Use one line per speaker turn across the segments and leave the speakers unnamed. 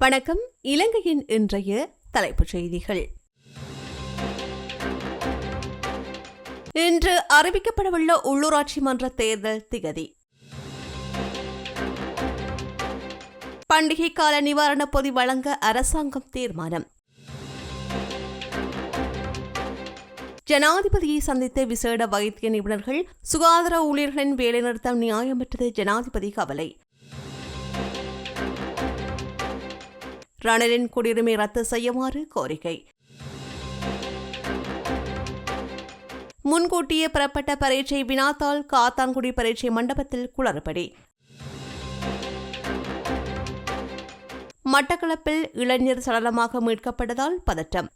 வணக்கம். இலங்கையின் இன்றைய தலைப்புச் செய்திகள். இன்று அறிவிக்கப்படவுள்ள உள்ளூராட்சி மன்ற தேர்தல் திகதி. பண்டிகை கால நிவாரணப் பொதி வழங்க அரசாங்கம் தீர்மானம். ஜனாதிபதியை சந்தித்த விசேட வைத்திய நிபுணர்கள் சுகாதார ஊழியர்களின் வேலைநிறுத்தம் நியாயமற்றது ஜனாதிபதி கவலை. ரணிலின் குடியுரிமை ரத்து செய்யுமாறு கோரிக்கை. முன்கூட்டியே பெறப்பட்ட பரீட்சை வினாத்தால் காத்தான்குடி பரீட்சை மண்டபத்தில் குளறுபடி. மட்டக்களப்பில் இளைஞர் சடலமாக மீட்கப்பட்டதால் பதற்றம்.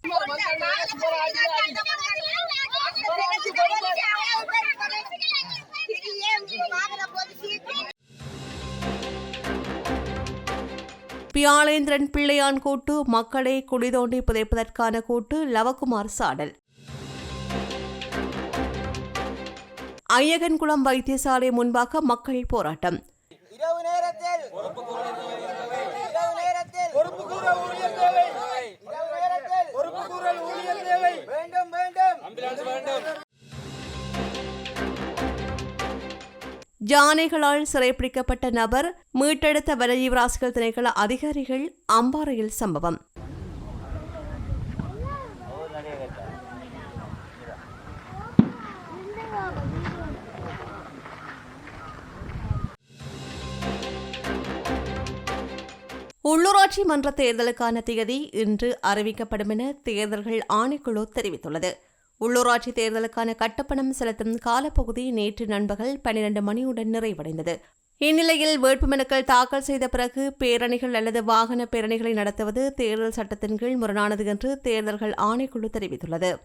பியாளேந்திரன் பிள்ளையான் கூட்டு மக்களை குடிதோண்டி புதைப்பதற்கான கூட்டு லவகுமார் சாடல். ஐயகன்குளம் வைத்தியசாலை முன்பாக மக்கள் போராட்டம்.
இரவு நேரத்தில்
யானைகளால் சிறைப்பிடிக்கப்பட்ட நபர் மீட்டெடுத்த வனஜீவராசிகள் திணைக்கள அதிகாரிகள் அம்பாறையில் சம்பவம். உள்ளூராட்சி மன்ற தேர்தலுக்கான தேதி இன்று அறிவிக்கப்படும் என தேர்தல்கள் ஆணைக்குழு தெரிவித்துள்ளது. உள்ளூராட்சி தேர்தலுக்கான கட்டப்பணம் செலுத்தும் காலப்பகுதி நேற்று நண்பகல் பன்னிரண்டு மணியுடன் நிறைவடைந்தது. இந்நிலையில் வேட்புமனுக்கள் தாக்கல் செய்த பிறகு பேரணிகள் அல்லது வாகன பேரணிகளை நடத்துவது தேர்தல் சட்டத்தின் கீழ் முரணானது என்று தேர்தல்கள் ஆணைக்குழு தெரிவித்துள்ளது.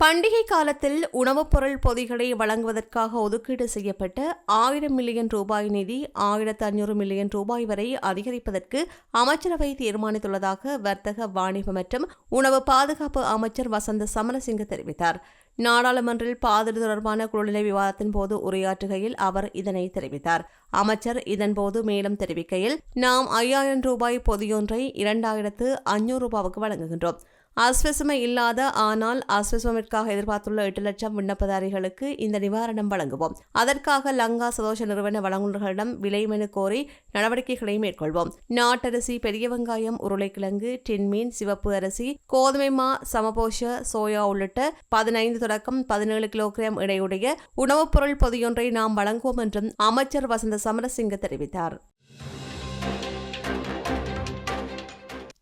பண்டிகை காலத்தில் உணவுப் பொருள் பொதிகளை வழங்குவதற்காக ஒதுக்கீடு செய்யப்பட்ட ஆயிரம் மில்லியன் ரூபாய் நிதி ஆயிரத்து ஐநூறு மில்லியன் ரூபாய் வரை அதிகரிப்பதற்கு அமைச்சரவை தீர்மானித்துள்ளதாக வர்த்தக வாணிப மற்றும் உணவு பாதுகாப்பு அமைச்சர் வசந்த சமரசிங்க தெரிவித்தார். நாடாளுமன்றில் பாதிரி தொடர்பான குழுநிலை விவாதத்தின் போது உரையாற்றுகையில் அவர் இதனை தெரிவித்தார். அமைச்சர் இதன்போது மேலும் தெரிவிக்கையில் நாம் ஐயாயிரம் ரூபாய் பொதியொன்றை இரண்டாயிரத்து அஞ்சூறு ரூபாவுக்கு வழங்குகின்றோம். ஆஸ்வசமே இல்லாத ஆனால் ஆஸ்வசமிற்காக எதிர்பார்த்துள்ள எட்டு லட்சம் விண்ணப்பதாரிகளுக்கு இந்த நிவாரணம் வழங்குவோம். அதற்காக லங்கா சதோஷ நிறுவன வழங்குநர்களிடம் விலை மனு கோரி நடவடிக்கைகளை மேற்கொள்வோம். நாட்டரிசி பெரிய வெங்காயம் உருளைக்கிழங்கு டின்மீன் சிவப்பு அரிசி கோதுமை மா சமபோஷ சோயா உள்ளிட்ட பதினைந்து தொடக்கம் பதினேழு கிலோகிராம் இடையுடைய உணவுப் பொருள் பொதியொன்றை நாம் வழங்குவோம் என்றும் அமைச்சர் வசந்த சமரசிங்க தெரிவித்தார்.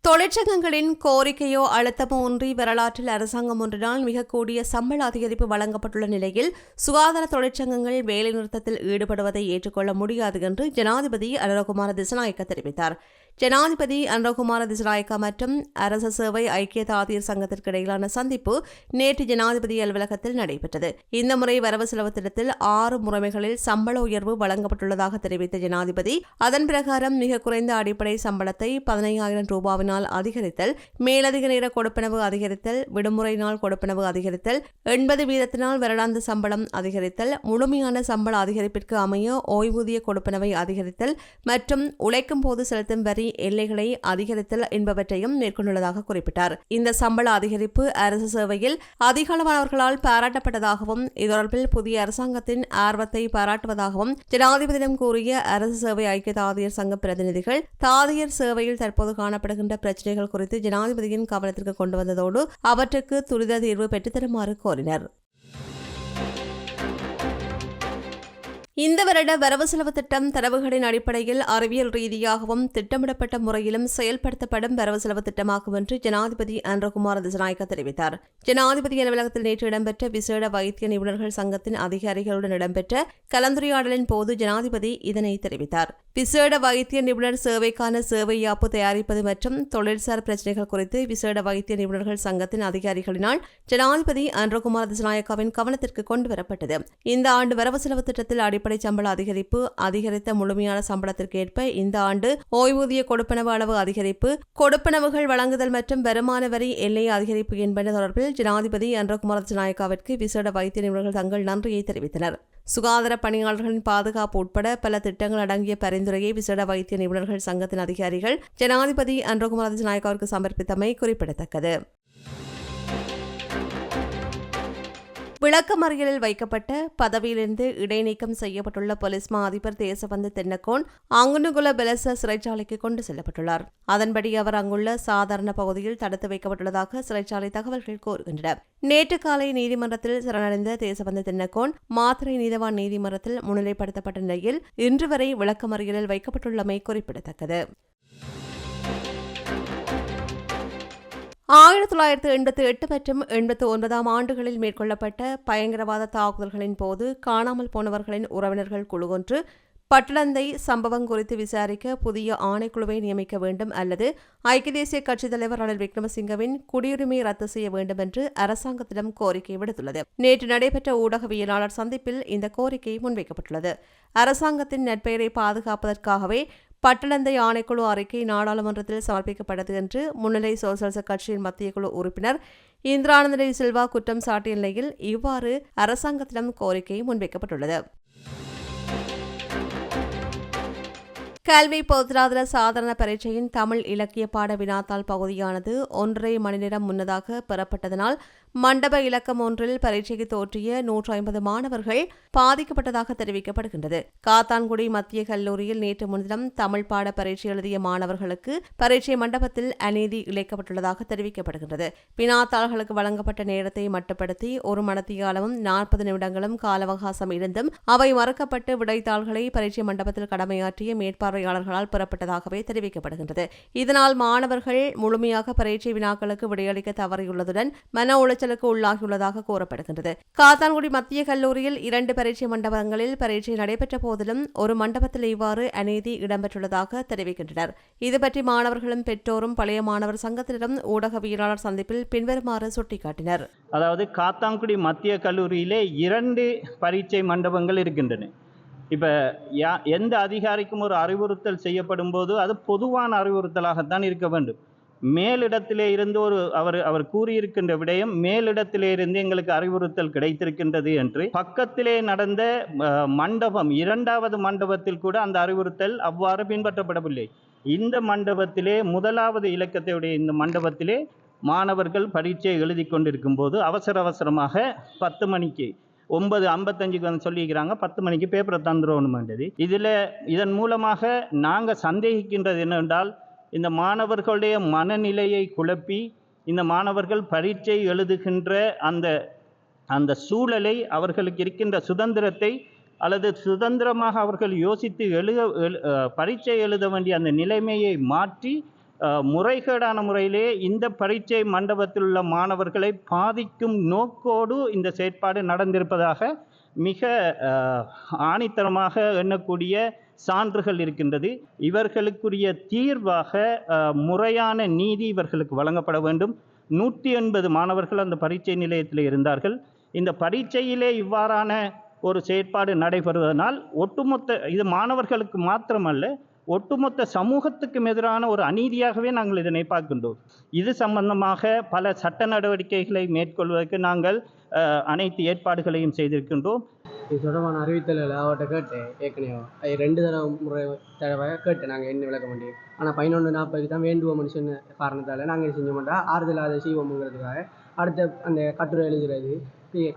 தொழிற்சங்கங்களின் கோரிக்கையோ அழுத்தமோ ஒன்றி வரலாற்றில் அரசாங்கம் ஒன்றினால் மிக கூடிய சம்பள அதிகரிப்பு வழங்கப்பட்டுள்ள நிலையில் சுகாதார தொழிற்சங்கங்கள் வேலைநிறுத்தத்தில் ஈடுபடுவதை ஏற்றுக்கொள்ள முடியாது என்று ஜனாதிபதி அனுரகுமார திசநாயக்க தெரிவித்தார். ஜனாதிபதி அனுரகுமார திசநாயக்கா மற்றும் அரச சேவை ஐக்கிய தாதியர் சங்கத்திற்கு இடையிலான சந்திப்பு நேற்று ஜனாதிபதி அலுவலகத்தில் நடைபெற்றது. இந்த முறை வரவு செலவு திட்டத்தில் ஆறு முறைமைகளில் சம்பள உயர்வு வழங்கப்பட்டுள்ளதாக தெரிவித்த ஜனாதிபதி அதன் பிரகாரம் மிக குறைந்த அடிப்படை சம்பளத்தை பதினையாயிரம் ரூபாவினால் அதிகரித்தல் மேலதிக நேர கொடுப்பனவு அதிகரித்தல் விடுமுறை நாள் கொடுப்பனவு அதிகரித்தல் எண்பது வீதத்தினால் வருடாந்த சம்பளம் அதிகரித்தல் முழுமையான சம்பள அதிகரிப்பிற்கு அமைய ஓய்வூதிய கொடுப்பனவை அதிகரித்தல் மற்றும் உழைக்கும் போது செலுத்தும் வரி எல்லைகளை அதிகரித்தல் என்பவற்றையும் மேற்கொண்டுள்ளதாக குறிப்பிட்டார். இந்த சம்பள அதிகரிப்பு அரசு சேவையில் அதிகளவானவர்களால் பாராட்டப்பட்டதாகவும் இது தொடர்பில் புதிய அரசாங்கத்தின் ஆர்வத்தை பாராட்டுவதாகவும் ஜனாதிபதியிடம் கூறிய அரசு சேவை ஐக்கிய தாதியர் சங்க பிரதிநிதிகள் தாதியர் சேவையில் தற்போது காணப்படுகின்ற பிரச்சினைகள் குறித்து ஜனாதிபதியின் கவனத்திற்கு கொண்டு வந்ததோடு அவற்றுக்கு துரித தீர்வு பெற்றுத்தருமாறு கோரினர். இந்த வருட வரவு செலவு திட்டம் தரவுகளின் அடிப்படையில் அறிவியல் ரீதியாகவும் திட்டமிடப்பட்ட முறையிலும் செயல்படுத்தப்படும் வரவு செலவு திட்டமாகும் என்று ஜனாதிபதி அன்றகுமார் திசநாயக்க தெரிவித்தார். ஜனாதிபதி அலுவலகத்தில் நேற்று இடம்பெற்ற விசேட வைத்திய நிபுணர்கள் சங்கத்தின் அதிகாரிகளுடன் இடம்பெற்ற கலந்துரையாடலின் போது ஜனாதிபதி இதனை தெரிவித்தார். விசேட வைத்திய நிபுணர் சேவைக்கான சேவை யாப்பு தயாரிப்பது மற்றும் தொழில்சார் பிரச்சினைகள் குறித்து விசேட வைத்திய நிபுணர்கள் சங்கத்தின் அதிகாரிகளினால் ஜனாதிபதி அன்றகுமார் திசநாயக்காவின் கவனத்திற்கு கொண்டுவரப்பட்டது. இந்த ஆண்டு வரவு செலவு திட்டத்தில் அடிப்படை அடிப்படை சம்பள அதிகரிப்பு அதிகரித்த முழுமையான சம்பளத்திற்கேற்ப இந்த ஆண்டு ஓய்வூதிய கொடுப்பனவு அளவு அதிகரிப்பு கொடுப்பனவுகள் வழங்குதல் மற்றும் வருமான வரி எல்லை அதிகரிப்பு என்பன தொடர்பில் ஜனாதிபதி அன்றகுமார ஜனாயக்காவிற்கு விசேட வைத்திய நிபுணர்கள் தங்கள் நன்றியை தெரிவித்தனர். சுகாதார பணியாளர்களின் பாதுகாப்பு உட்பட பல திட்டங்கள் அடங்கிய பரிந்துரையை விசேட வைத்திய நிபுணர்கள் சங்கத்தின் அதிகாரிகள் ஜனாதிபதி அன்றகுமார ஜனாயக்காவிற்கு சமர்ப்பித்தமை குறிப்பிடத்தக்கது. விளக்கமறியலில் வைக்கப்பட்ட பதவியிலிருந்து இடைநீக்கம் செய்யப்பட்டுள்ள போலீஸ் மா அதிபர் தேசபந்து தென்னக்கோன் அங்குனுகுல பெலச சிறைச்சாலைக்கு கொண்டு செல்லப்பட்டுள்ளார். அதன்படி அவர் அங்குள்ள சாதாரண பகுதியில் தடுத்து வைக்கப்பட்டுள்ளதாக சிறைச்சாலை தகவல்கள் கூறுகின்றன. நேற்று காலை நீதிமன்றத்தில் சரணடைந்த தேசபந்து தென்னக்கோன் மாத்திரை நீதவான் நீதிமன்றத்தில் முன்னிலைப்படுத்தப்பட்ட நிலையில் இன்று வரை விளக்கமறியலில் வைக்கப்பட்டுள்ளமை குறிப்பிடத்தக்கது. ஆயிரத்தி தொள்ளாயிரத்து எண்பத்தி எட்டு மற்றும் எண்பத்தி ஒன்பதாம் ஆண்டுகளில் மேற்கொள்ளப்பட்ட பயங்கரவாத தாக்குதல்களின் போது காணாமல் போனவர்களின் உறவினர்கள் குழு ஒன்று பட்டளந்தை சம்பவம் குறித்து விசாரிக்க புதிய ஆணைக்குழுவை நியமிக்க வேண்டும் அல்லது ஐக்கிய தேசிய கட்சித் தலைவர் ரணில் விக்ரமசிங்கவின் குடியுரிமையை ரத்து செய்ய வேண்டும் என்று அரசாங்கத்திடம் கோரிக்கை விடுத்துள்ளது. நேற்று நடைபெற்ற ஊடகவியலாளர் சந்திப்பில் இந்த கோரிக்கை முன்வைக்கப்பட்டுள்ளது. அரசாங்கத்தின் நட்பெயரை பாதுகாப்பதற்காகவே பட்டணந்தை ஆணைக்குழு அறிக்கை நாடாளுமன்றத்தில் சமர்ப்பிக்கப்பட்டது என்று முன்னிலை சோசலிச கட்சியின் மத்திய குழு உறுப்பினர் இந்திரானந்தனை சில்வா குற்றம் சாட்டிய நிலையில் இவ்வாறு அரசாங்கத்திடம் கோரிக்கை முன்வைக்கப்பட்டுள்ளது. கல்வி பொதுராதர சாதாரண பரீட்சையின் தமிழ் இலக்கிய பாட வினாத்தாள் பகுதியானது ஒன்றரை மணி நேரம் முன்னதாக பெறப்பட்டதனால் மண்டப இலக்கம் ஒன்றில் பரீட்சைக்கு தோற்றிய நூற்று ஐம்பது மாணவர்கள் பாதிக்கப்பட்டதாக தெரிவிக்கப்படுகின்றது. காத்தான்குடி மத்திய கல்லூரியில் நேற்று முன்தினம் தமிழ் பாட பரீட்சை எழுதிய மாணவர்களுக்கு பரீட்சை மண்டபத்தில் அநீதி இழைக்கப்பட்டுள்ளதாக தெரிவிக்கப்படுகின்றது. வினாத்தாள்களுக்கு வழங்கப்பட்ட நேரத்தை மட்டுப்படுத்தி ஒரு மணத்தியாலமும் நாற்பது நிமிடங்களும் கால அவகாசம் இருந்தும் அவை மறுக்கப்பட்டு விடைத்தாள்களை பரீட்சை மண்டபத்தில் கடமையாற்றிய மேற்பார்வையாளர்களால் பெறப்பட்டதாகவே தெரிவிக்கப்படுகின்றது. இதனால் மாணவர்கள் முழுமையாக பரீட்சை வினாக்களுக்கு விடையளிக்க தவறியுள்ளதுடன் மன உளைச்சலுக்கு உள்ளாகியுள்ளதாக கூறப்படுகின்றது. காத்தான்குடி மத்திய கல்லூரியில் இரண்டு பரீட்சை மண்டபங்களில் பரீட்சை நடைபெற்ற போதிலும் ஒரு மண்டபத்தில் இவ்வாறு அநீதி இடம்பெற்றுள்ளதாக தெரிவிக்கின்றனர். இதுபற்றி மாணவர்களும் பெற்றோரும் பழைய மாணவர் சங்கத்தினரும் ஊடகவியலாளர் சந்திப்பில் பின்வருமாறு சுட்டிக்காட்டினர்.
அதாவது காத்தான்குடி மத்திய கல்லூரியிலே இரண்டு பரீட்சை மண்டபங்கள் இருக்கின்றன. இப்போ யா எந்த அதிகாரிக்கும் ஒரு அறிவுறுத்தல் செய்யப்படும் போது அது பொதுவான அறிவுறுத்தலாகத்தான் இருக்க வேண்டும். மேலிடத்திலே இருந்து ஒரு அவர் அவர் கூறியிருக்கின்ற விடயம் மேலிடத்திலே இருந்து எங்களுக்கு அறிவுறுத்தல் கிடைத்திருக்கின்றது என்று. பக்கத்திலே நடந்த மண்டபம் இரண்டாவது மண்டபத்தில் கூட அந்த அறிவுறுத்தல் அவ்வாறு பின்பற்றப்படவில்லை. இந்த மண்டபத்திலே முதலாவது இலக்கத்தையுடைய இந்த மண்டபத்திலே மாணவர்கள் பரீட்சை எழுதி கொண்டிருக்கும் போது அவசர அவசரமாக பத்து மணிக்கு ஒன்பது ஐம்பத்தஞ்சுக்கு வந்து சொல்லிக்கிறாங்க பத்து மணிக்கு பேப்பரை தந்துடணுமென்றது இதில் இதன் மூலமாக நாங்கள் சந்தேகிக்கின்றது என்னவென்றால் இந்த மாணவர்களுடைய மனநிலையை குழப்பி இந்த மாணவர்கள் பரீட்சை எழுதுகின்ற அந்த அந்த சூழலை அவர்களுக்கு இருக்கின்ற சுதந்திரத்தை அல்லது சுதந்திரமாக அவர்கள் யோசித்து எழுத எழு பரீட்சை எழுத வேண்டிய அந்த நிலைமையை மாற்றி முறைகேடான முறையிலே இந்த பரீட்சை மண்டபத்தில் உள்ள மாணவர்களை பாதிக்கும் நோக்கோடு இந்த செயற்பாடு நடந்திருப்பதாக மிக ஆணித்தரமாக எண்ணக்கூடிய சான்றுகள் இருக்கின்றது. இவர்களுக்குரிய தீர்வாக முறையான நீதி இவர்களுக்கு வழங்கப்பட வேண்டும். நூற்றி எண்பது மாணவர்கள் அந்த பரீட்சை நிலையத்தில் இருந்தார்கள். இந்த பரீட்சையிலே இவ்வாறான ஒரு செயற்பாடு நடைபெறுவதனால் ஒட்டுமொத்த இது மாணவர்களுக்கு மாத்திரமல்ல ஒட்டுமொத்த சமூகத்துக்கும் எதிரான ஒரு அநீதியாகவே நாங்கள் இதனை பார்க்கின்றோம். இது சம்பந்தமாக பல சட்ட நடவடிக்கைகளை மேற்கொள்வதற்கு நாங்கள் அனைத்து ஏற்பாடுகளையும் செய்திருக்கின்றோம்.
இது தொடர்பான அறிவித்தல் அவர்கிட்ட கேட்டேன் ஏற்கனவே. ரெண்டு தடவை முறை தடவை கேட்டேன் நாங்கள் என்ன விளக்க முடியும் ஆனால் பதினொன்று நாற்பதுக்கு தான் வேண்டுவோம்னு சொன்ன காரணத்தால் நாங்கள் செஞ்ச மாட்டோம் ஆறுதல் அதை செய்வோம்ங்கிறதுக்காக அடுத்த அந்த கட்டுரை எழுதுறது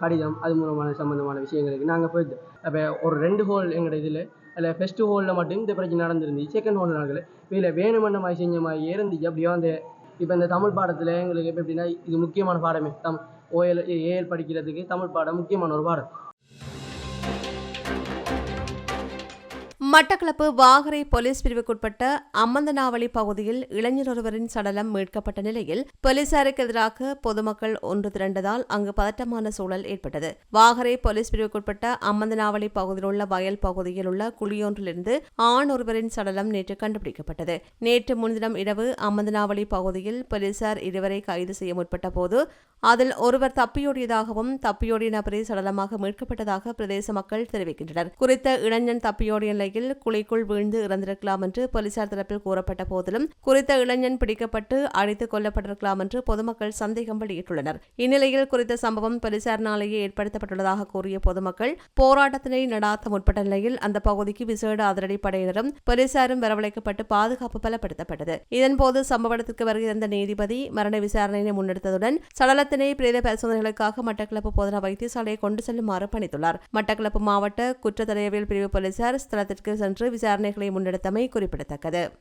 கடிதம் அது மூலமான சம்மந்தமான விஷயங்களுக்கு நாங்கள் போயிட்டு அப்போ ஒரு ரெண்டு ஹோல் எங்களோட இதில் அதில் ஃபஸ்ட்டு ஹோலில் மட்டும் இந்த பிரச்சனை நடந்துருந்துச்சு செகண்ட் ஹோல் நடக்கல இதில் வேணுமென்ன மாதிரி செஞ்ச மாதிரி இருந்துச்சு அப்படியே அந்த இப்போ இந்த தமிழ் பாடத்தில் எங்களுக்கு எப்போ எப்படின்னா இது முக்கியமான பாடமே தம் ஓஎல் ஏஎல் படிக்கிறதுக்கு தமிழ் பாடம் முக்கியமான ஒரு பாடம்
மட்டக்களப்பு வாகரை போலீஸ் பிரிவுக்குட்பட்ட அம்மந்தனாவளி பகுதியில் இளைஞர் ஒருவரின் சடலம் மீட்கப்பட்ட நிலையில் போலீசாருக்கு எதிராக பொதுமக்கள் ஒன்று திரண்டதால் அங்கு பதட்டமான சூழல் ஏற்பட்டது. வாகரை போலீஸ் பிரிவுக்குட்பட்ட அம்மந்தனாவளி பகுதியில் உள்ள வயல் பகுதியில் உள்ள குழியொன்றிலிருந்து ஆண் ஒருவரின் சடலம் நேற்று கண்டுபிடிக்கப்பட்டது. நேற்று முன்தினம் இரவு அம்மந்தனாவளி பகுதியில் போலீசார் இருவரை கைது செய்ய முற்பட்ட போது அதில் ஒருவர் தப்பியோடியதாகவும் தப்பியோடிய நபரை சடலமாக மீட்கப்பட்டதாக பிரதேச மக்கள் தெரிவிக்கின்றனர். குறித்த இளைஞன் தப்பியோடிய நிலையில் நிலையில் குழிக்குள் வீழ்ந்து இறந்திருக்கலாம் என்று போலீசார் தரப்பில் கூறப்பட்ட போதிலும் குறித்த இளைஞன் பிடிக்கப்பட்டு அடித்துக் கொல்லப்பட்டிருக்கலாம் என்று பொதுமக்கள் சந்தேகம் வெளியிட்டுள்ளனர். இந்நிலையில் குறித்த சம்பவம் போலீசாரினாலேயே ஏற்படுத்தப்பட்டுள்ளதாக கூறிய பொதுமக்கள் போராட்டத்தினை நடாத்த முற்பட்ட நிலையில் அந்த பகுதிக்கு விசேட அதிரடிப்படையினரும் போலீசாரும் வரவழைக்கப்பட்டு பாதுகாப்பு பலப்படுத்தப்பட்டது. இதன்போது சம்பவ இடத்திற்கு வருகிற நீதிபதி மரண விசாரணையினை முன்னெடுத்ததுடன் சடலத்தினை பிரேத பரிசோதனைகளுக்காக மட்டக்களப்பு போதனா வைத்தியசாலையை கொண்டு செல்லுமாறு பணித்துள்ளார். மட்டக்களப்பு மாவட்ட குற்றத்தடயவியல் பிரிவு போலீசார் ஸ்தலத்திற்கு சென்று விசாரணைகளை முன்னெடுத்தமை குறிப்பிடத்தக்கது.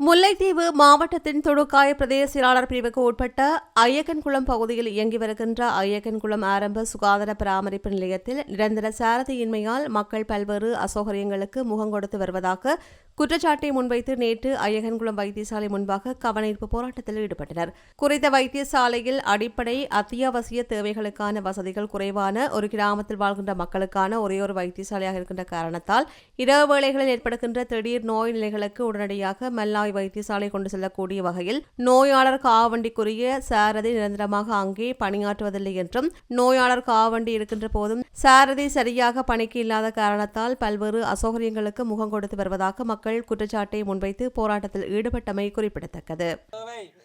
முல்லைத்தீவு மாவட்டத்தின் தொடுக்காய பிரதேச செயலாளர் பிரிவுக்கு உட்பட்ட ஐயக்கன்குளம் பகுதியில் இயங்கி வருகின்ற ஐயக்கன்குளம் ஆரம்ப சுகாதார பராமரிப்பு நிலையத்தில் நிரந்தர சாரதியின்மையால் மக்கள் பல்வேறு அசௌகரியங்களுக்கு முகம் கொடுத்து வருவதாக குற்றச்சாட்டை முன்வைத்து நேற்று ஐயகன்குளம் வைத்தியசாலை முன்பாக கவனஈர்ப்பு போராட்டத்தில் ஈடுபட்டனர். குறித்த வைத்தியசாலையில் அடிப்படை அத்தியாவசிய தேவைகளுக்கான வசதிகள் குறைவான ஒரு கிராமத்தில் வாழ்கின்ற மக்களுக்கான ஒரே ஒரு வைத்தியசாலையாக இருக்கின்ற காரணத்தால் இரவு வேளைகளில் ஏற்படுகின்ற திடீர் நோய் நிலைகளுக்கு உடனடியாக மல்லாய் வைத்தியசாலை கொண்டு செல்லக்கூடிய வகையில் நோயாளர் காவண்டிக்குரிய சாரதி நிரந்தரமாக அங்கே பணியாற்றுவதில்லை என்றும் நோயாளர் காவண்டி இருக்கின்ற போதும் சாரதி சரியாக பணிக்கு இல்லாத காரணத்தால் பல்வேறு அசௌகரியங்களுக்கு முகம் கொடுத்து வருவதாக மக்கள் குற்றச்சாட்டை முன்வைத்து போராட்டத்தில் ஈடுபட்டமை குறிப்பிடத்தக்கது.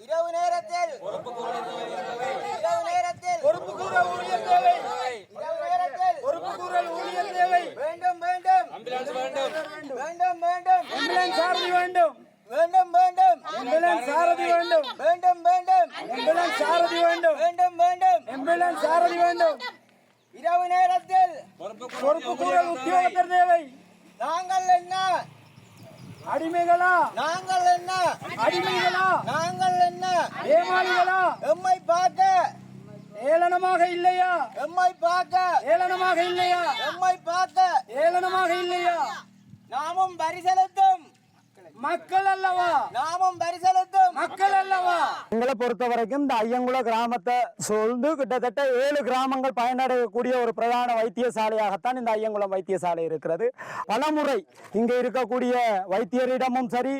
இரவு நேரத்தில் இரவு நேரத்தில் பொறுப்பு கூற ஊழியர் தேவை. இரவு நேரத்தில் பொறுப்பு கூறல் ஊழியர் தேவை. வேண்டும் வேண்டும். ஆம்புலன்ஸ் வேண்டும். வேண்டும் வேண்டும். வேண்டும் வேண்டும். ஆம்புலன்ஸ் சாரதி வேண்டும். வேண்டும் வேண்டும். ஆம்புலன்ஸ் சாரதி வேண்டும். வேண்டும் வேண்டும். ஆம்புலன்ஸ் சாரதி வேண்டும். இரவு நேரத்தில் பொறுப்பு கூறல் உத்தியோகத்தர் தேவை. நாங்கள் என்ன? அடிமைகளா? நாங்கள் என்ன? அடிமைகளா? நாங்கள் என்ன? ஏமாளிகளா? எம்மை பார்க்க? ஏளனமாக இல்லையா? எம்மை பார்க்க? ஏளனமாக இல்லையா? எம்மை பார்க்க? ஏளனமாக இல்லையா? நாமும் வரி செலுத்தும். மக்கள் அல்லவா நாமும் வரி செலுத்தும் மக்கள் அல்லவா
எங்களை பொறுத்த வரைக்கும் இந்த ஐயங்குள கிராமத்தை சூழ்ந்து கிட்டத்தட்ட ஏழு கிராமங்கள் பயனடையக்கூடிய ஒரு பிரதான வைத்தியசாலையாகத்தான் இந்த ஐயங்குளம் வைத்தியசாலை இருக்கிறது. பலமுறை இங்கே இருக்கக்கூடிய வைத்தியரிடமும் சரி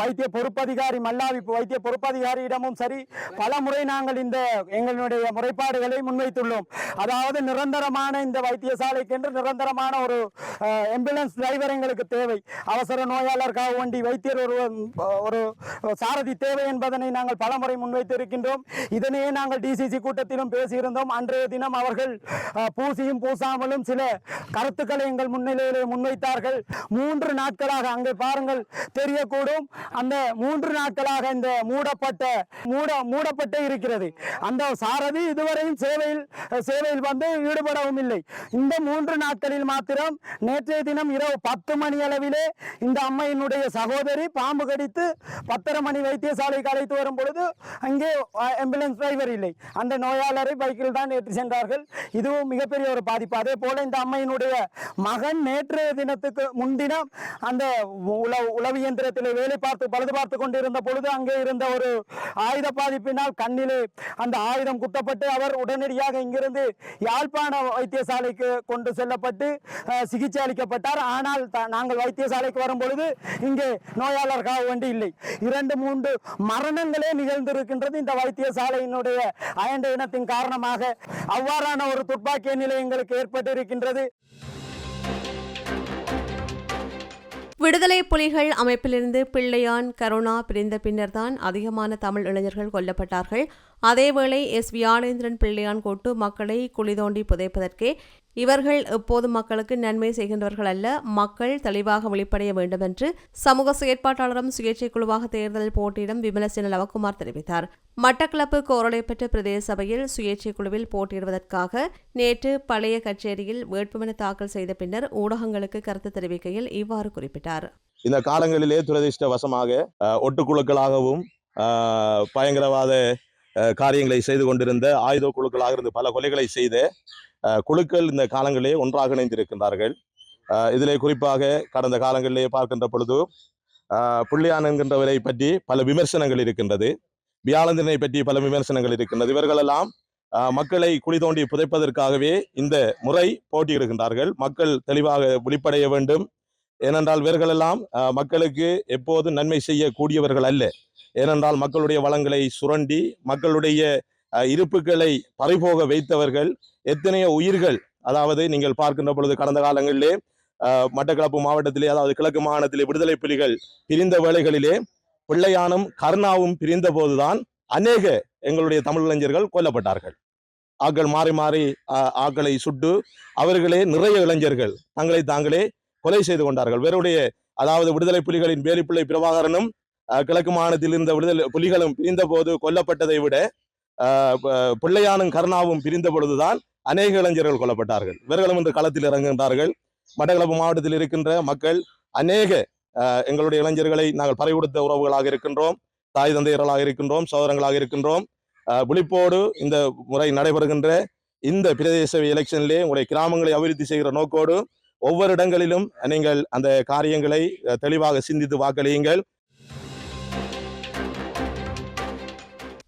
வைத்திய பொறுப்பதிகாரி மல்லாவி வைத்திய பொறுப்பதிகாரியிடமும் சரி பலமுறை நாங்கள் இந்த எங்களுடைய முறைப்பாடுகளை முன்வைத்துள்ளோம். அதாவது நிரந்தரமான இந்த வைத்தியசாலைக்கென்று நிரந்தரமான ஒரு ஆம்புலன்ஸ் டிரைவர் எங்களுக்கு தேவை. அவசர நோயாளருக்காக வண்டி வைத்தியர் ஒரு ஒரு சாரதி தேவை என்பதனை நாங்கள் பலமுறை முன்வைத்திருக்கின்றோம். இதனையே நாங்கள் டிசிசி கூட்டத்திலும் பேசியிருந்தோம். அன்றைய தினம் அவர்கள் பூசியும் பூசாமலும் சில கருத்துக்களை எங்கள் முன்னிலையிலே முன்வைத்தார்கள். மூன்று நாட்களாக அங்கே பாருங்கள் தெரியக்கூடும். அந்த மூன்று நாட்களாக இந்த மூடப்பட்ட மூட மூடப்பட்டே இருக்கிறது. அந்த சாரதி இதுவரையும் சேவையில் சேவையில் வந்து ஈடுபடவும் இல்லை. இந்த மூன்று நாட்களில் மாத்திரம் நேற்றைய தினம் இரவு பத்து மணி அளவிலே இந்த அம்மையினுடைய சகோதரி பாம்பு கடித்து பத்தரை மணி வைத்தியசாலைக்கு அழைத்து வரும் பொழுது அங்கே ஆம்புலன்ஸ் டிரைவர் இல்லை. அந்த நோயாளரை பைக்கில் தான் ஏற்றி சென்றார்கள். இதுவும் மிகப்பெரிய ஒரு பாதிப்பு. அதே போல இந்த அம்மையினுடைய மகன் நேற்றைய தினத்துக்கு முன்தினம் அந்த உளவு உளவு இயந்திரத்தில் வேலை பார்த்து பழுது பார்த்து கொண்டிருந்த பொழுது அங்கே இருந்த ஒரு ஆயுத பாதிப்பினால் கண்ணிலே அந்த ஆயுதம் குத்தப்பட்டு அவர் உடனடியாக இங்கிருந்து யாழ்ப்பாண வைத்தியசாலைக்கு கொண்டு செல்லப்பட்டு சிகிச்சை அளிக்கப்பட்டார். ஆனால் நாங்கள் வைத்தியசாலைக்கு வரும் பொழுது இங்கே நோயாளர்களாக வேண்டி இல்லை. இரண்டு மூன்று மரணங்களே நிகழ்ந்திருக்கின்றது இந்த வைத்தியசாலையினுடைய அயண்ட இனத்தின் காரணமாக. அவ்வாறான ஒரு துப்பாக்கிய நிலை எங்களுக்கு ஏற்பட்டிருக்கின்றது.
விடுதலை புலிகள் அமைப்பிலிருந்து பிள்ளையான் கருணா பிரிந்த பின்னர்தான் அதிகமான தமிழ் இளைஞர்கள் கொல்லப்பட்டார்கள். அதேவேளை எஸ். வியானேந்திரன் பிள்ளையான் கொட்டு மக்களை குழி தோண்டி புதைப்பதற்கே இவர்கள் எப்போது மக்களுக்கு நன்மை செய்கின்றவர்கள் அல்ல மக்கள் தெளிவாக வெளிப்படைய வேண்டும் என்று சமூக செயற்பாட்டாளரும் சுயேட்சை குழுவாக தேர்தல் போட்டியிடும் விமலசேன லவக்குமார் தெரிவித்தார். மட்டக்களப்பு கோரளைப்பற்ற பிரதேச சபையில் சுயேட்சை குழுவில் போட்டியிடுவதற்காக நேற்று பழைய கச்சேரியில் வேட்புமனு தாக்கல் செய்த பின்னர் ஊடகங்களுக்கு கருத்து தெரிவிக்கையில் இவ்வாறு குறிப்பிட்டார்.
இந்த காலங்களிலே துரதிர்ஷ்டவசமாக ஒட்டுக்குழுக்களாகவும் பயங்கரவாத காரியங்களை செய்து கொண்டிருந்த ஆயுத குழுக்களாக இருந்து பல கொலைகளை செய்த குழுக்கள் இந்த காலங்களிலே ஒன்றாக இணைந்திருக்கின்றார்கள். இதிலே குறிப்பாக கடந்த காலங்களிலே பார்க்கின்ற பொழுது அஹ், புள்ளியான் என்கின்றவரை பற்றி பல விமர்சனங்கள் இருக்கின்றது. வியாழந்திரனை பற்றி பல விமர்சனங்கள் இருக்கின்றது. இவர்களெல்லாம் மக்களை குழி தோண்டி புதைப்பதற்காகவே இந்த முறை போட்டியிடுகின்றார்கள். மக்கள் தெளிவாக விழிப்படைய வேண்டும். ஏனென்றால் இவர்களெல்லாம் மக்களுக்கு எப்போதும் நன்மை செய்யக்கூடியவர்கள் அல்ல. ஏனென்றால் மக்களுடைய வளங்களை சுரண்டி மக்களுடைய இருப்புகளை பறிபோக வைத்தவர்கள் எத்தனையோ உயிர்கள் அதாவது நீங்கள் பார்க்கின்ற பொழுது கடந்த காலங்களிலே மட்டக்களப்பு மாவட்டத்திலே அதாவது கிழக்கு மாகாணத்திலே விடுதலை புலிகள் பிரிந்த வேளைகளிலே பிள்ளையானும் கருணாவும் பிரிந்த போதுதான் அநேக எங்களுடைய தமிழ் இளைஞர்கள் கொல்லப்பட்டார்கள். ஆக்கள் மாறி மாறி அஹ், ஆக்களை சுட்டு அவர்களே நிறைய இளைஞர்கள் தங்களை தாங்களே கொலை செய்து கொண்டார்கள். வேறுடைய அதாவது விடுதலை புலிகளின் வேலிப்பிள்ளை பிரபாகரனும் அஹ், கிழக்கு மாகாணத்தில் இருந்த விடுதலை புலிகளும் பிரிந்த போது கொல்லப்பட்டதை விட பிள்ளையானும் கருணாவும் பிரிந்த பொழுதுதான் அநேக இளைஞர்கள் கொல்லப்பட்டார்கள். இவர்களும் இன்று களத்தில் இறங்குகின்றார்கள். மட்டக்களப்பு மாவட்டத்தில் இருக்கின்ற மக்கள் அநேக எங்களுடைய இளைஞர்களை நாங்கள் பறை கொடுத்த உறவுகளாக இருக்கின்றோம். தாய் தந்தையர்களாக இருக்கின்றோம் சோதரங்களாக இருக்கின்றோம். விழிப்போடு இந்த முறை நடைபெறுகின்ற இந்த பிரதேச எலெக்ஷனிலே உங்களுடைய கிராமங்களை அபிவிருத்தி செய்கிற நோக்கோடு ஒவ்வொரு இடங்களிலும் நீங்கள் அந்த காரியங்களை தெளிவாக சிந்தித்து வாக்களியுங்கள்.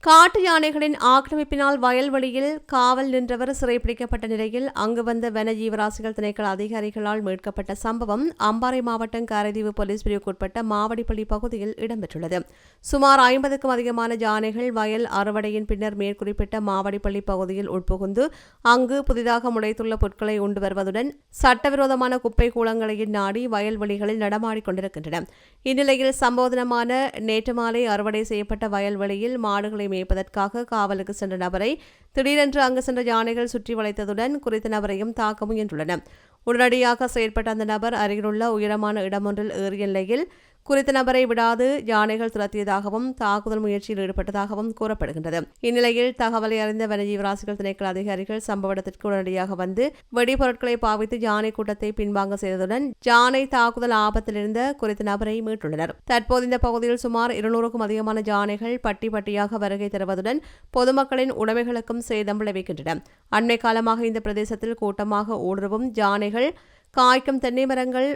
காட்டு யானைகளின் ஆக்கிரமிப்பினால் வயல்வெளியில் காவல் நின்றவர் சிறைப்பிடிக்கப்பட்ட நிலையில் அங்கு வந்த வன ஜீவராசிகள் திணைக்கள அதிகாரிகளால் மீட்கப்பட்ட சம்பவம் அம்பாறை மாவட்டம் காரைதீவு போலீஸ் பிரிவுக்குட்பட்ட மாவடிப்பள்ளி பகுதியில் இடம்பெற்றுள்ளது. சுமார் ஐம்பதுக்கும் அதிகமான யானைகள் வயல் அறுவடையின் பின்னர் மேற்குறிப்பிட்ட மாவடிப்பள்ளி பகுதியில் உட்புகுந்து அங்கு புதிதாக முளைத்துள்ள பொருட்களை உண்டு வருவதுடன் சட்டவிரோதமான குப்பை கூளங்களையும் நாடி வயல்வெளிகளில் நடமாடிக்கொண்டிருக்கின்றன இந்நிலையில் சம்போதனமான நேற்று மாலை அறுவடை செய்யப்பட்ட வயல்வெளியில் மாடுகளை மேய்ப்பதற்காக காவலுக்கு சென்ற நபரை திடீரென்று அங்கு சென்ற யானைகள் சுற்றி வளைத்ததுடன் குறித்த நபரையும் தாக்க முயன்றுள்ளன. உடனடியாக செயற்பட்ட அந்த நபர் அருகிலுள்ள உயரமான இடமொன்றில் ஏறிய நிலையில் குறித்த நபரை விடாது யானைகள் துரத்தியதாகவும் தாக்குதல் முயற்சியில் ஈடுபட்டதாகவும் கூறப்படுகின்றது. இந்நிலையில் தகவலை அறிந்த வனஜீவராசிகள் திணைக்கள அதிகாரிகள் சம்பவ இடத்திற்கு உடனடியாக வந்து வெடிபொருட்களை பாவித்து யானை கூட்டத்தை பின்வாங்க செய்ததுடன் யானை தாக்குதல் ஆபத்திலிருந்த குறித்த நபரை மீட்டுள்ளனர். தற்போது இந்த பகுதியில் சுமார் இருநூறுக்கும் அதிகமான யானைகள் பட்டி பட்டியாக வருகை தருவதுடன் பொதுமக்களின் உடைமைகளுக்கும் சேதம் விளைவிக்கின்றன. அண்மை காலமாக இந்த பிரதேசத்தில் கூட்டமாக ஊடுருவும் யானைகள் காய்க்கும் தென்னை மரங்கள்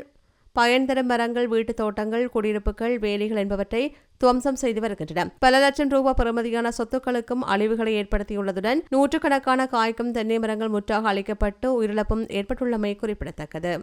பயன்தர மரங்கள் வீட்டுத் தோட்டங்கள் குடியிருப்புகள் வேலிகள் என்பவற்றை துவம்சம் செய்து வருகின்றன. பல லட்சம் ரூபாய் பெறுமதியான சொத்துக்களுக்கும் அழிவுகளை ஏற்படுத்தியுள்ளதுடன் நூற்றுக்கணக்கான காய்க்கும் தென்னை மரங்கள் முற்றாக அழிக்கப்பட்டு உயிரிழப்பும் ஏற்பட்டுள்ளமை குறிப்பிடத்தக்கது.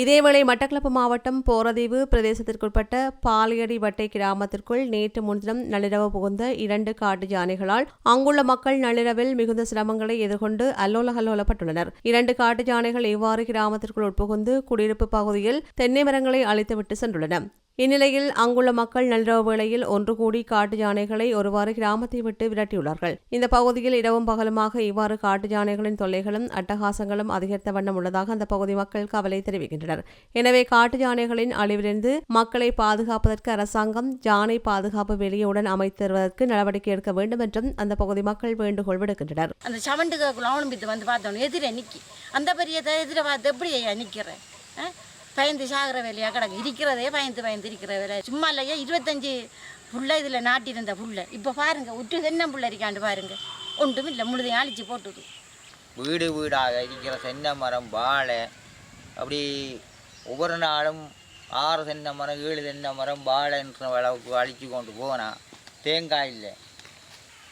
இதேவேளை மட்டக்களப்பு மாவட்டம் போரதீவு பிரதேசத்திற்குட்பட்ட பாலியடி வட்டை கிராமத்திற்குள் நேற்று முன்தினம் நள்ளிரவு புகுந்த இரண்டு காட்டு யானைகளால் அங்குள்ள மக்கள் நள்ளிரவில் மிகுந்த சிரமங்களை எதிர்கொண்டு அல்லோலகல்லோலப்பட்டுள்ளனர் இரண்டு காட்டு யானைகள் இவ்வாறு கிராமத்திற்குள் உட்புகுந்து குடியிருப்பு பகுதியில் தென்னை மரங்களை அழித்துவிட்டு சென்றுள்ளன. இந்நிலையில் அங்குள்ள மக்கள் நள்ளிரவு வேளையில் ஒன்று கூடி காட்டு யானைகளை ஒருவாறு கிராமத்தை விட்டு விரட்டியுள்ளார்கள். இந்த பகுதியில் இரவும் பகலுமாக இவ்வாறு காட்டு யானைகளின் தொல்லைகளும் அட்டகாசங்களும் அதிகரித்த வண்ணம் உள்ளதாக அந்த பகுதி மக்கள் கவலை தெரிவிக்கின்றனர். எனவே காட்டு யானைகளின் அழிவிலிருந்து மக்களை பாதுகாப்பதற்கு அரசாங்கம் யானை பாதுகாப்பு வெளியுடன் அமைத்து தருவதற்கு நடவடிக்கை எடுக்க வேண்டும் என்றும் அந்த பகுதி மக்கள் வேண்டுகோள் விடுக்கின்றனர்.
அந்த சவண்டுக்கு அவலம்பித்து வந்து பார்த்தோன்னு எதிர நிற்கி அந்த பெரியதை எதிர பார்த்து எப்படி நிக்கிறேன்? பயந்து சாகிற வேலையா? கிடக்கு. இருக்கிறதே பயந்து பயந்து இருக்கிற வேலை. சும்மா இல்லையா? இருபத்தஞ்சி புள்ள இதில் நாட்டியிருந்த புள்ள. இப்போ பாருங்க உற்று தென்ன புள்ள இருக்காண்டு பாருங்கள் ஒன்றும் இல்லை முழுதையும் அழிச்சு போட்டுது.
வீடு வீடாக இருக்கிற தென்னை மரம் வாழை. அப்படி ஒவ்வொரு நாளும் ஆறு தென்னை மரம் ஏழு தென்னை மரம் வாழைன்ற அளவுக்கு அழிச்சு கொண்டு போனால் தேங்காய் இல்லை.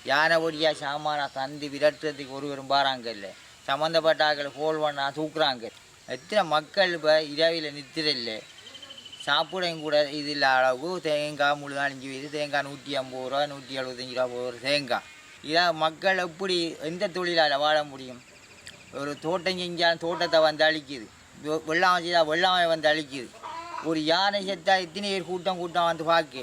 யானை ஒடியாக சாமானா தந்து விரட்டுறதுக்கு ஒருவரும் பாராங்க இல்லை. சம்மந்தப்பட்ட ஆக்களை கோல் பண்ணா தூக்குறாங்க. எத்தனை மக்கள் இப்போ இரவில் நிற்கிறதில்ல இல்லை சாப்பிடையும் கூட இது இல்லை. அளவு தேங்காய் முழு அஞ்சு வயது தேங்காய் நூற்றி ஐம்பது ரூபா நூற்றி எழுபத்தஞ்சி ரூபா போகிற தேங்காய். இதாக மக்கள் எப்படி எந்த தொழிலால் வாழ முடியும்? ஒரு தோட்டம் செஞ்சால் தோட்டத்தை வந்து அழிக்குது. வெள்ளம் வெள்ளாமை செய்தால் வெள்ளாமை வந்து அழிக்குது. ஒரு யானை செத்தா எத்தனை பேர் கூட்டம் கூட்டம் வந்து பார்க்கு